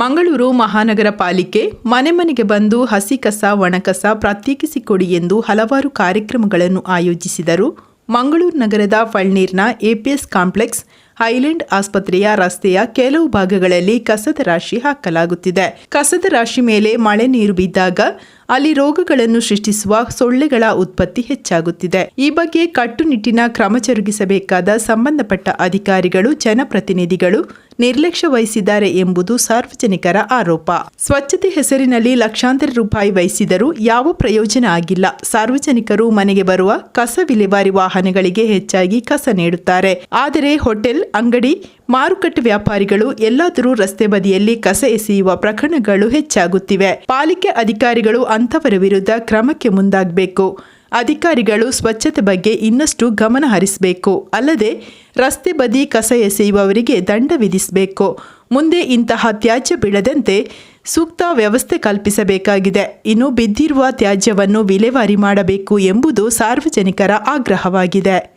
ಮಂಗಳೂರು ಮಹಾನಗರ ಪಾಲಿಕೆ ಮನೆ ಮನೆಗೆ ಬಂದು ಹಸಿ ಕಸ ಒಣಕಸ ಪ್ರತ್ಯೇಕಿಸಿಕೊಡಿ ಎಂದು ಹಲವಾರು ಕಾರ್ಯಕ್ರಮಗಳನ್ನು ಆಯೋಜಿಸಿದರು. ಮಂಗಳೂರು ನಗರದ ಫಳ್ನೀರ್ನ ಎಪಿಎಸ್ ಕಾಂಪ್ಲೆಕ್ಸ್ ಹೈಲ್ಯಾಂಡ್ ಆಸ್ಪತ್ರೆಯ ರಸ್ತೆಯ ಕೆಲವು ಭಾಗಗಳಲ್ಲಿ ಕಸದ ರಾಶಿ ಹಾಕಲಾಗುತ್ತಿದೆ. ಕಸದ ರಾಶಿ ಮೇಲೆ ಮಳೆ ನೀರು ಬಿದ್ದಾಗ ಅಲ್ಲಿ ರೋಗಗಳನ್ನು ಸೃಷ್ಟಿಸುವ ಸೊಳ್ಳೆಗಳ ಉತ್ಪತ್ತಿ ಹೆಚ್ಚಾಗುತ್ತಿದೆ. ಈ ಬಗ್ಗೆ ಕಟ್ಟುನಿಟ್ಟಿನ ಕ್ರಮ ಜರುಗಿಸಬೇಕಾದ ಸಂಬಂಧಪಟ್ಟ ಅಧಿಕಾರಿಗಳು, ಜನಪ್ರತಿನಿಧಿಗಳು ನಿರ್ಲಕ್ಷ್ಯ ವಹಿಸಿದ್ದಾರೆ ಎಂಬುದು ಸಾರ್ವಜನಿಕರ ಆರೋಪ. ಸ್ವಚ್ಛತೆ ಹೆಸರಿನಲ್ಲಿ ಲಕ್ಷಾಂತರ ರೂಪಾಯಿ ವಹಿಸಿದರೂ ಯಾವ ಪ್ರಯೋಜನ ಆಗಿಲ್ಲ. ಸಾರ್ವಜನಿಕರು ಮನೆಗೆ ಬರುವ ಕಸ ವಿಲೇವಾರಿ ವಾಹನಗಳಿಗೆ ಹೆಚ್ಚಾಗಿ ಕಸ ನೀಡುತ್ತಾರೆ. ಆದರೆ ಹೋಟೆಲ್, ಅಂಗಡಿ, ಮಾರುಕಟ್ಟೆ ವ್ಯಾಪಾರಿಗಳು ಎಲ್ಲಾದರೂ ರಸ್ತೆ ಬದಿಯಲ್ಲಿ ಕಸ ಎಸೆಯುವ ಪ್ರಕರಣಗಳು ಹೆಚ್ಚಾಗುತ್ತಿವೆ. ಪಾಲಿಕೆ ಅಧಿಕಾರಿಗಳು ಅಂತವರ ವಿರುದ್ಧ ಕ್ರಮಕ್ಕೆ ಮುಂದಾಗಬೇಕು. ಅಧಿಕಾರಿಗಳು ಸ್ವಚ್ಛತೆ ಬಗ್ಗೆ ಇನ್ನಷ್ಟು ಗಮನ ಹರಿಸಬೇಕು. ಅಲ್ಲದೆ, ರಸ್ತೆ ಬದಿ ಕಸ ಎಸೆಯುವವರಿಗೆ ದಂಡ ವಿಧಿಸಬೇಕು. ಮುಂದೆ ಇಂತಹ ತ್ಯಾಜ್ಯ ಬೀಳದಂತೆ ಸೂಕ್ತ ವ್ಯವಸ್ಥೆ ಕಲ್ಪಿಸಬೇಕಾಗಿದೆ. ಇನ್ನು ಬಿದ್ದಿರುವ ತ್ಯಾಜ್ಯವನ್ನು ವಿಲೇವಾರಿ ಮಾಡಬೇಕು ಎಂಬುದು ಸಾರ್ವಜನಿಕರ ಆಗ್ರಹವಾಗಿದೆ.